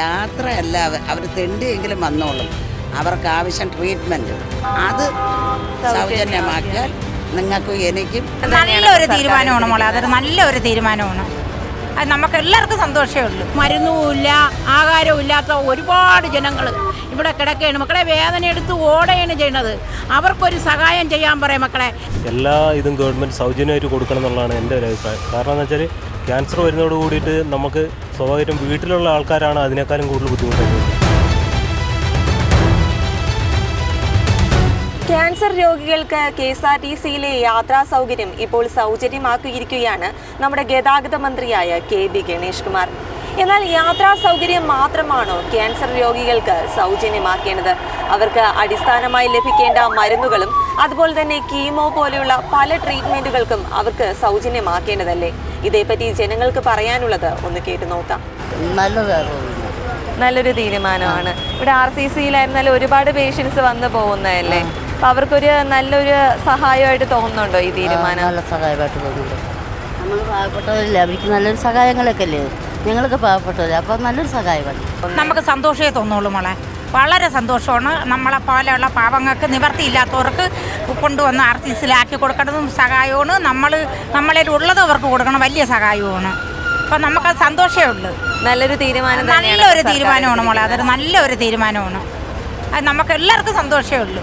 യാത്രയല്ല അവർ തെണ്ടിയെങ്കിലും വന്നോളും. അവർക്ക് ആവശ്യം ട്രീറ്റ്മെന്റ് അത് സൗജന്യമാക്കിയാൽ നിങ്ങൾക്കും എനിക്കും നല്ലൊരു തീരുമാനമാണ് മോളെ. അതൊരു നല്ലൊരു തീരുമാനമാണ്. അത് നമുക്ക് എല്ലാവർക്കും സന്തോഷമേ ഉള്ളൂ. മരുന്നുമില്ല ആഹാരവും ഇല്ലാത്ത ഒരുപാട് ജനങ്ങൾ ഇവിടെ കിടക്കുകയാണ്. മക്കളെ വേദന എടുത്ത് ഓടുകയാണ് ചെയ്യണത്. അവർക്കൊരു സഹായം ചെയ്യാൻ പറയാം മക്കളെ. എല്ലാ ഇതും ഗവൺമെന്റ് സൗജന്യമായിട്ട് കൊടുക്കണം എന്നുള്ളതാണ് എന്റെ ഒരു അഭിപ്രായം. കാരണം എന്ന് വെച്ചാൽ ക്യാൻസർ വരുന്നതോട് കൂടിയിട്ട് നമുക്ക് സ്വാഭാവികമായിട്ടും വീട്ടിലുള്ള ആൾക്കാരാണ് അതിനേക്കാളും കൂടുതൽ ബുദ്ധിമുട്ടുന്നത് ക്യാൻസർ രോഗികൾക്ക് കെ എസ് ആർ ടി സിയിലെ യാത്രാ സൗകര്യം ഇപ്പോൾ സൗജന്യമാക്കിയിരിക്കുകയാണ് നമ്മുടെ ഗതാഗത മന്ത്രിയായ കെ ബി ഗണേഷ് കുമാർ. എന്നാൽ യാത്രാ സൗകര്യം മാത്രമാണോ ക്യാൻസർ രോഗികൾക്ക് സൗജന്യമാക്കേണ്ടത്? അവർക്ക് അടിസ്ഥാനമായി ലഭിക്കേണ്ട മരുന്നുകളും അതുപോലെ തന്നെ കീമോ പോലെയുള്ള പല ട്രീറ്റ്മെന്റുകൾക്കും അവർക്ക് സൗജന്യമാക്കേണ്ടതല്ലേ? ഇതേപ്പറ്റി ജനങ്ങൾക്ക് പറയാനുള്ളത് ഒന്ന് കേട്ടു നോക്കാം. നല്ലൊരു തീരുമാനമാണ്. ഇവിടെ ആർ സി സിയിലായിരുന്നാലും ഒരുപാട് പേഷ്യൻസ് വന്നു പോകുന്നതല്ലേ? അപ്പൊ അവർക്കൊരു നല്ലൊരു സഹായമായിട്ട് തോന്നുന്നുണ്ടോ ഈ തീരുമാനം? നല്ല സഹായമായിട്ട് തോന്നുന്നുണ്ട്. നമ്മൾ പാവപ്പെട്ടവരില്ല അവർക്ക് നല്ലൊരു സഹായങ്ങളൊക്കെ അല്ലേ ഞങ്ങളൊക്കെ പാവപ്പെട്ടവരില്ല അപ്പോൾ നല്ലൊരു സഹായമാണ്. നമുക്ക് സന്തോഷമേ തോന്നുള്ളൂ മോളെ. വളരെ സന്തോഷമാണ്. നമ്മളെ പോലെയുള്ള പാവങ്ങൾക്ക് നിവർത്തിയില്ലാത്തവർക്ക് കൊണ്ടുവന്ന് ആർ സി സിയിലാക്കി കൊടുക്കേണ്ടതും സഹായമാണ്. നമ്മൾ നമ്മളിൽ ഉള്ളത് അവർക്ക് കൊടുക്കണം. വലിയ സഹായമാണ് അപ്പം നമുക്ക് സന്തോഷമേ ഉള്ളൂ. നല്ലൊരു തീരുമാനം നല്ലൊരു തീരുമാനമാണ് മോളെ. അതൊരു നല്ലൊരു തീരുമാനമാണ്. അത് നമുക്ക് എല്ലാവർക്കും സന്തോഷമേ ഉള്ളൂ.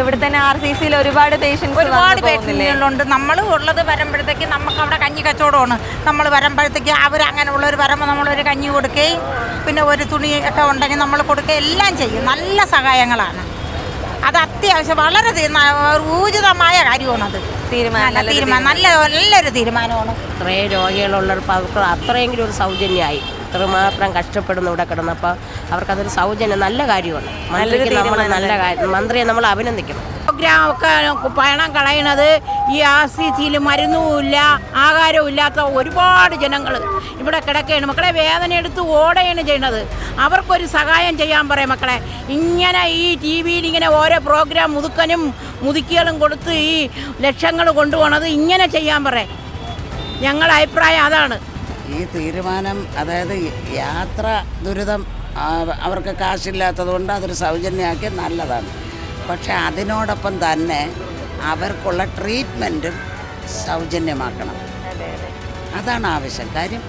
ഇവിടെ തന്നെ ആർ സി സിയിൽ ഒരുപാട് പേഷ്യൻസ് ഒരുപാട് പേഷ്യൻസുകളുണ്ട്. നമ്മൾ ഉള്ളത് വരുമ്പോഴത്തേക്ക് നമുക്ക് അവിടെ കഞ്ഞി കച്ചവടമാണ്. നമ്മൾ വരുമ്പോഴത്തേക്ക് അവർ അങ്ങനെയുള്ളവർ വരുമ്പോൾ നമ്മളൊരു കഞ്ഞി കൊടുക്കുകയും പിന്നെ ഒരു തുണി ഒക്കെ ഉണ്ടെങ്കിൽ നമ്മൾ കൊടുക്കുക എല്ലാം ചെയ്യും. നല്ല സഹായങ്ങളാണ്. അത് അത്യാവശ്യം വളരെ ഊർജിതമായ കാര്യമാണത്. തീരുമാനം നല്ല നല്ലൊരു തീരുമാനം. നല്ല നല്ലൊരു തീരുമാനമാണ്. ഇത്രയും രോഗികളുള്ളവർക്ക് അവർക്ക് അത്രയെങ്കിലും ഒരു സൗജന്യമായി. ഇത്രമാത്രം കഷ്ടപ്പെടുന്നു ഇവിടെ കിടന്നപ്പോൾ അവർക്കതൊരു സൗജന്യം നല്ല കാര്യമാണ്. മന്ത്രിക്ക് നമ്മൾ നല്ല കാര്യം മന്ത്രിയെ നമ്മൾ അഭിനന്ദിക്കണം. ഒക്കെ പണം കളയണത് ഈ ആർ സി സിയിൽ മരുന്നുമില്ല ആഹാരവും ഇല്ലാത്ത ഒരുപാട് ജനങ്ങൾ ഇവിടെ കിടക്കുകയാണ്. മക്കളെ വേദന എടുത്ത് ഓടുകയാണ് ചെയ്യണത്. അവർക്കൊരു സഹായം ചെയ്യാൻ പറയാം മക്കളെ. ഇങ്ങനെ ഈ ടി വിയിൽ ഇങ്ങനെ ഓരോ പ്രോഗ്രാം മുതുക്കനും മുതുക്കികളും കൊടുത്ത് ഈ ലക്ഷങ്ങൾ കൊണ്ടുപോകണത് ഇങ്ങനെ ചെയ്യാൻ പറയാം. ഞങ്ങളുടെ അഭിപ്രായം അതാണ്. ഈ തീരുമാനം അതായത് യാത്ര ദുരിതം അവർക്ക് കാശില്ലാത്തത് കൊണ്ട് അതൊരു സൗജന്യമാക്കി നല്ലതാണ്. പക്ഷെ അതിനോടൊപ്പം തന്നെ അവർക്കുള്ള ട്രീറ്റ്മെന്റും സൗജന്യമാക്കണം. അതാണ് ആവശ്യം. കാര്യം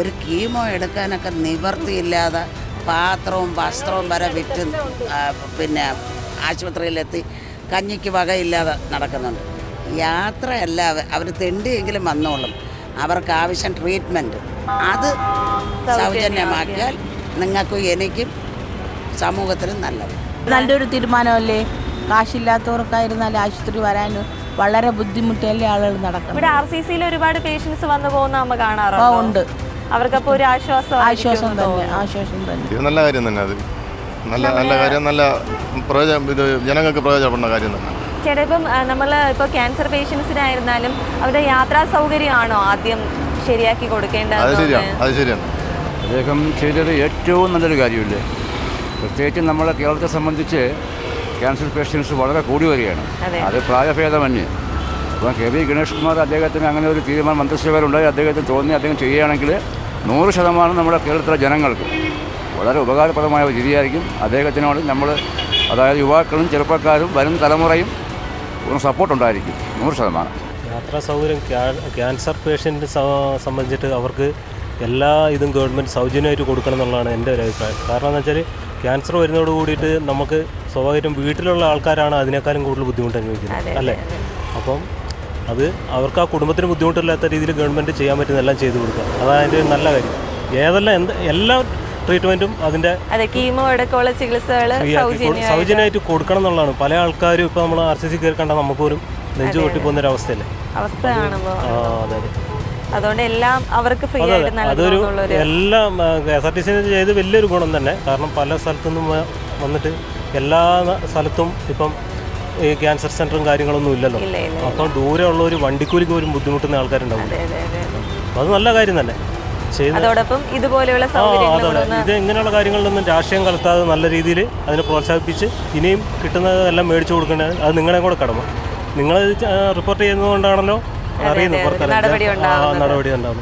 ഒരു കീമോ എടുക്കാനൊക്കെ നിവർത്തിയില്ലാതെ പാത്രവും വസ്ത്രവും വരെ വിറ്റ് പിന്നെ ആശുപത്രിയിലെത്തി കഞ്ഞിക്ക് വകയില്ലാതെ നടക്കുന്നുണ്ട്. യാത്രയല്ല അവർ തെണ്ടിയെങ്കിലും വന്നോളും. അവർക്ക് ആവശ്യം ട്രീറ്റ്മെന്റ്. അത് സൗജന്യമാക്കിയാൽ. നിങ്ങൾക്കും എനിക്കും സമൂഹത്തിനും നല്ലത്. നല്ലൊരു തീരുമാനമല്ലേ? കാശില്ലാത്തവർക്കായിരുന്നാലും ആശുപത്രി വരാനും വളരെ ബുദ്ധിമുട്ടല്ലേ ആളുകൾ നടക്കും ഇവിടെ ആർ സി സിയിൽ ഒരുപാട് പേഷ്യൻസ് വന്നു പോകുന്ന നമ്മൾ ആ അവർക്കപ്പോൾ ഉണ്ട്. അവർക്കപ്പോ ഒരു ആശ്വാസം ആശ്വാസം തന്നെ ആശ്വാസം തന്നെ. ഇത് നല്ല കാര്യം തന്നെ അത്. നല്ല നല്ല കാര്യം നല്ല പ്രയോജനം ഇത് ജനങ്ങൾക്ക് പ്രയോജനപ്പെടുന്ന കാര്യം തന്നെ. ചേട്ടാ ഇപ്പം നമ്മൾ ഇപ്പോൾ ക്യാൻസർ പേഷ്യൻസിനായിരുന്നാലും അവരുടെ യാത്രാ സൗകര്യമാണോ ആദ്യം ശരിയാക്കി കൊടുക്കേണ്ടത് അത് ശരിയാണ് അത് ശരിയാണ് അദ്ദേഹം ചെയ്തത് ഏറ്റവും നല്ലൊരു കാര്യമില്ലേ? പ്രത്യേകിച്ച് നമ്മളെ കേരളത്തെ സംബന്ധിച്ച് ക്യാൻസർ പേഷ്യൻസ് വളരെ കൂടി വരികയാണ്. അതെ. പ്രായഭേദമന്യേ. അപ്പം കെ വി ഗണേഷ് കുമാർ അദ്ദേഹത്തിന് അങ്ങനെ ഒരു തീരുമാനം മന്ത്രിസഭയിലുണ്ടായി. അദ്ദേഹത്തിന് തോന്നി അദ്ദേഹം ചെയ്യുകയാണെങ്കിൽ നൂറ് ശതമാനം നമ്മുടെ കേരളത്തിലെ ജനങ്ങൾക്ക് വളരെ ഉപകാരപ്രദമായ ഒരു രീതിയായിരിക്കും. അദ്ദേഹത്തിനോട് നമ്മൾ അതായത് യുവാക്കളും ചെറുപ്പക്കാരും വരും തലമുറയും ഒരു സപ്പോർട്ടുണ്ടായിരിക്കും. നൂറ് ശതമാനം. യാത്രാ സൗകര്യം ക്യാ- ക്യാൻസർ പേഷ്യന്റ് സംബന്ധിച്ചിട്ട് അവർക്ക് എല്ലാ ഇതും ഗവൺമെന്റ് സൗജന്യമായിട്ട് കൊടുക്കണം എന്നുള്ളതാണ് എന്റെ ഒരു അഭിപ്രായം. കാരണം എന്ന് വെച്ചാൽ ക്യാൻസർ വരുന്നതോട് കൂടിയിട്ട് നമുക്ക് സ്വാഭാവികമായിട്ടും വീട്ടിലുള്ള ആൾക്കാരാണ് അതിനേക്കാളും കൂടുതൽ ബുദ്ധിമുട്ട് അനുഭവിക്കുന്നത് അല്ലേ? അപ്പം അത് അവർക്ക് ആ കുടുംബത്തിന് ബുദ്ധിമുട്ടില്ലാത്ത രീതിയിൽ ഗവൺമെന്റ് ചെയ്യാൻ പറ്റുന്ന എല്ലാം ചെയ്തു കൊടുക്കുക. അതാണ് അതിന്റെ നല്ല കാര്യം. ഏതെല്ലാം എന്ത് എല്ലാ ട്രീറ്റ്മെന്റും അതിന്റെ അതെ കീമോ അടക്കമുള്ള ചികിത്സകൾ ഫ്രീ ആക്കി കൊടു- സൗജന്യമായിട്ട്. കൊടുക്കണം എന്നുള്ളതാണ്. പല ആൾക്കാരും ഇപ്പോൾ നമ്മൾ ആർ സി സി കയറി കണ്ടാൽ നമുക്ക് പോലും നെഞ്ചു പൊട്ടിപ്പോകുന്ന ഒരു അവസ്ഥയല്ലേ? അതെ അതെ. അതുകൊണ്ട് എല്ലാം അവർക്ക് ഫ്രീ ആയിട്ട് അതെ അതൊരു എല്ലാം K S R T C ചെയ്ത് വലിയൊരു ഗുണം തന്നെ. കാരണം പല സ്ഥലത്തു നിന്നും വന്നിട്ട് എല്ലാ സ്ഥലത്തും ഇപ്പം ഈ ക്യാൻസർ സെന്ററും കാര്യങ്ങളൊന്നും ഇല്ലല്ലോ. ഇല്ല, ഇല്ല, അപ്പം ദൂരെ ഒരു വണ്ടിക്കൂലിക്ക് പോലും ബുദ്ധിമുട്ടുന്ന ആൾക്കാരുണ്ടാവും. അതെ നല്ല കാര്യം തന്നെ. അതോടൊപ്പം ഇതുപോലെയുള്ള ഇത് ഇങ്ങനെയുള്ള കാര്യങ്ങളിലൊന്നും രാഷ്ട്രീയം കലർത്താതെ നല്ല രീതിയിൽ അതിനെ പ്രോത്സാഹിപ്പിച്ച് ഇനിയും കിട്ടുന്നതെല്ലാം മേടിച്ചു കൊടുക്കേണ്ടത് അത് നിങ്ങളെയും കൂടെ കടമ. നിങ്ങൾ റിപ്പോർട്ട് ചെയ്യുന്നതുകൊണ്ടാണല്ലോ അറിയുന്നത് അതെ. നടപടി ഉണ്ടാവും